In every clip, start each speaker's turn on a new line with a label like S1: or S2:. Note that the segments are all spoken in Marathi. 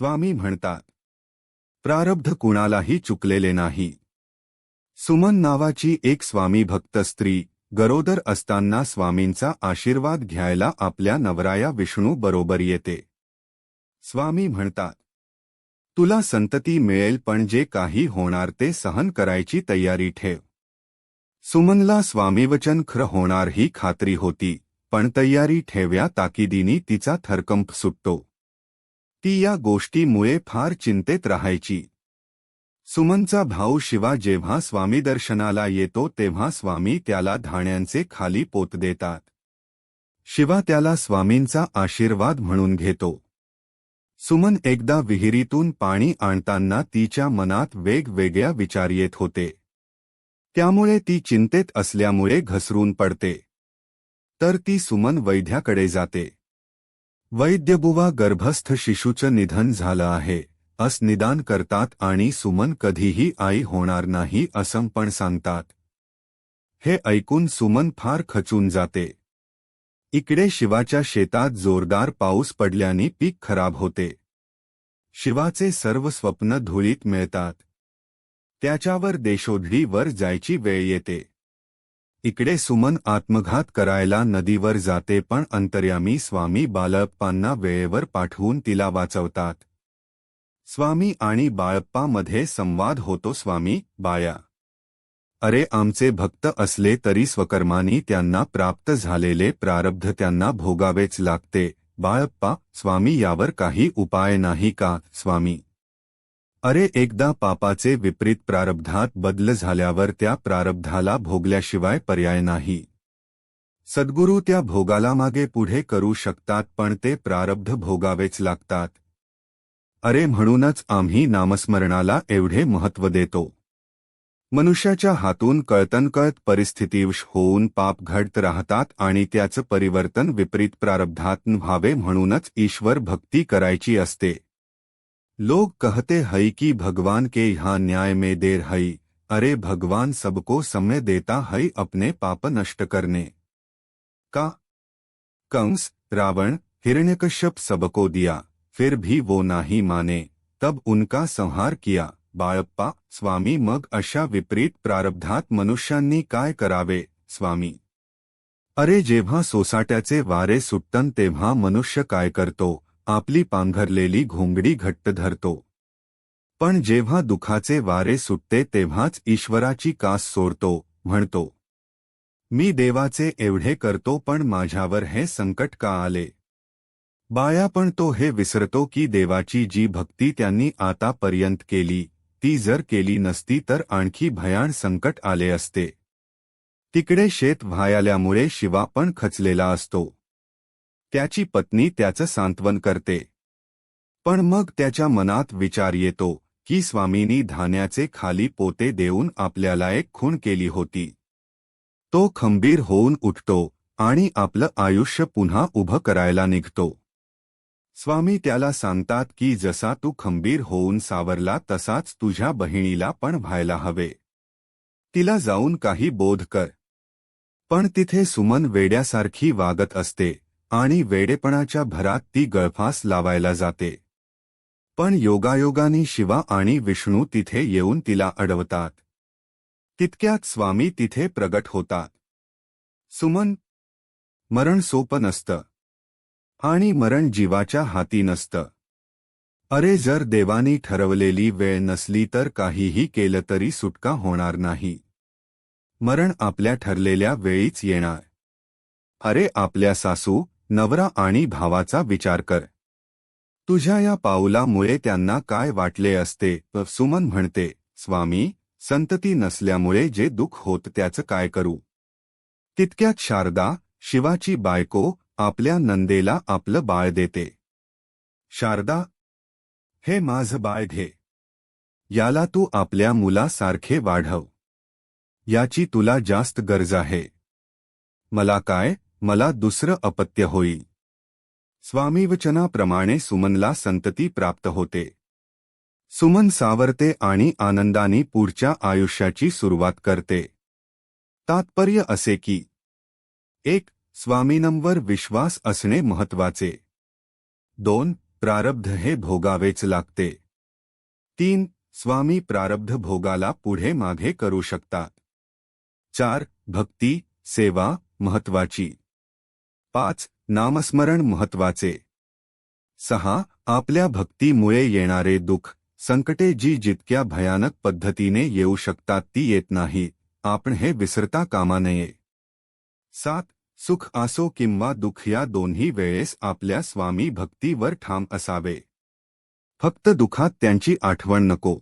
S1: स्वामी म्हणतात प्रारब्ध कुणालाही चुकलेले नाही. सुमन नावाची एक स्वामी भक्त स्त्री गरोदर असताना स्वामींचा आशीर्वाद घ्यायला आपल्या नवराया विष्णू बरोबर येते. स्वामी म्हणतात तुला संतती मिळेल पण जे काही होणार ते सहन करायची तयारी ठेव. सुमनला स्वामीवचन खरं होणार ही खात्री होती पण तयारी ठेव्या ताकिदीनी तिचा थरकंप सुटतो. ती या गोष्टीमुळे फार चिंतेत राहायची. सुमनचा भाऊ शिवा जेव्हा स्वामी दर्शनाला येतो तेव्हा स्वामी त्याला धाण्यांचे खाली पोत देतात. शिवा त्याला स्वामींचा आशीर्वाद म्हणून घेतो. सुमन एकदा विहिरीतून पाणी आणताना तिच्या मनात वेगवेगळ्या विचार येत होते. त्यामुळे ती चिंतेत असल्यामुळे घसरून पडते. तर ती सुमन वैद्याकडे जाते. वैद्यबुवा गर्भस्थ शिशूचं निधन झालं आहे. अस निदान करतात आणि सुमन कधीही आई होणार नाही असं पण सांगतात. हे ऐकून सुमन फार खचून जाते. इकडे शिवाच्या शेतात जोरदार पाऊस पडल्याने पीक खराब होते. शिवाचे सर्व स्वप्न धुळीत मिळतात. त्याच्यावर देशोधडीवर जायची वेळ येते. इकडे सुमन आत्मघात करायला नदीवर जाते पण अंतर्यामी स्वामी बाळप्पांना वेळेवर पाठवून तिला वाचवतात. स्वामी आणि बाळप्पामध्ये संवाद होतो स्वामी बाया अरे आमचे भक्त असले तरी स्वकर्मानी त्यांना प्राप्त झालेले प्रारब्ध त्यांना भोगावेच लागते. बाळप्पा स्वामी यावर काही उपाय नाही का स्वामी? अरे एकदा पापाचे विपरीत प्रारब्धात बदल झाल्यावर त्या प्रारब्धाला भोगल्याशिवाय पर्याय नाही. सद्गुरू त्या भोगाला मागे पुढे करू शकतात पण ते प्रारब्ध भोगावेच लागतात. अरे म्हणूनच आम्ही नामस्मरणाला एवढे महत्त्व देतो. मनुष्याच्या हातून कळतनकळत परिस्थितीवश होऊन पाप घडत राहतात आणि त्याचं परिवर्तन विपरीत प्रारब्धात व्हावे म्हणूनच ईश्वर भक्ती करायची असते. लोग कहते हई कि भगवान के यहाँ न्याय में देर हई अरे भगवान सबको समय देता हई अपने पाप नष्ट करने। का कंस रावण हिरण्यकश्यप सबको दिया, फिर भी वो नाही माने। तब उनका संहार किया बाळप्पा स्वामी मग अशा विपरीत प्रारब्धात मनुष्यांनी काय करावे, स्वामी? अरे जेव्हा सोसाट्याचे वारे सुट्टन तेव्हा मनुष्य काय करतो? आपली पांघरलेली घोंगडी घट्ट धरतो. पण जेव्हा दुखाचे वारे सुटते तेव्हाच ईश्वराची कास सोडतो म्हणतो. मी देवाचे एवढे करतो पण माझ्यावर हे संकट का आले? बाया पण तो हे विसरतो की देवाची जी भक्ती त्यांनी आतापर्यंत केली ती जर केली नसती तर आणखी भयाण संकट आले असते. तिकडे शेत व्हायाल्यामुळे शिवा पण खचलेला असतो. त्याची पत्नी त्याचं सांत्वन करते. पण मग त्याच्या मनात विचार येतो की स्वामींनी धान्याचे खाली पोते देऊन आपल्याला एक खूण केली होती. तो खंबीर होऊन उठतो आणि आपलं आयुष्य पुन्हा उभं करायला निघतो. स्वामी त्याला सांगतात की जसा तू खंबीर होऊन सावरला तसाच तुझ्या बहिणीला पण व्हायला हवे. तिला जाऊन काही बोध कर. पण तिथे सुमन वेड्यासारखी वागत असते आणि वेडेपणाच्या भरात ती गळफास लावायला जाते. पण योगायोगाने शिवा आणि विष्णू तिथे येऊन तिला अडवतात. तितक्यात स्वामी तिथे प्रगट होतात. सुमन मरण सोपं नसतं. आणि मरण जीवाच्या हाती नसतं. अरे जर देवानी ठरवलेली वेळ नसली तर काहीही केलं तरी सुटका होणार नाही. मरण आपल्या ठरलेल्या वेळीच येणार. अरे आपल्या सासू नवरा आणि भावाचा विचार कर. तुझ्या या पाऊलामुळे त्यांना काय वाटले असते? सुमन म्हणते स्वामी संतती नसल्यामुळे जे दुःख होत त्याचं काय करू? तितक्यात शारदा शिवाची बायको आपल्या नंदेला आपलं बाळ देते. शारदा हे माझं बाळ घे. याला तू आपल्या मुलासारखे वाढव. याची तुला जास्त गरज आहे. मला काय? मला दुसरं अपत्य होईल स्वामीवचनाप्रमाणे सुमनला संतती प्राप्त होते. सुमन सावरते आणि आनंदाने पुढच्या आयुष्याची सुरुवात करते. तात्पर्य असे की, एक, स्वामींवर विश्वास असणे महत्वाचे दोन, प्रारब्ध हे भोगावेच लागते. तीन, स्वामी प्रारब्ध भोगाला पुढे मागे करू शकतात चार, भक्ती, सेवा महत्वाची पाच नामस्मरण महत्त्वाचे सहा आपल्या भक्तीमुळे येणारे दुःख संकटे जी जितक्या भयानक पद्धतीने येऊ शकतात ती येत नाही आपण हे विसरता कामा नये. सात सुख असो किंवा दुःख या दोन्ही वेळेस आपल्या स्वामी भक्तीवर ठाम असावे. फक्त दुखात त्यांची आठवण नको.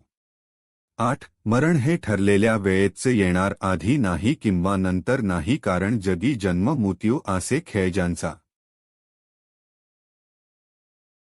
S1: आठ मरण हे ठरलेल्या वेळेचे येणार आधी नाही किंवा नंतर नाही कारण जगी जन्म मृत्यू असे खेळ ज्यांचा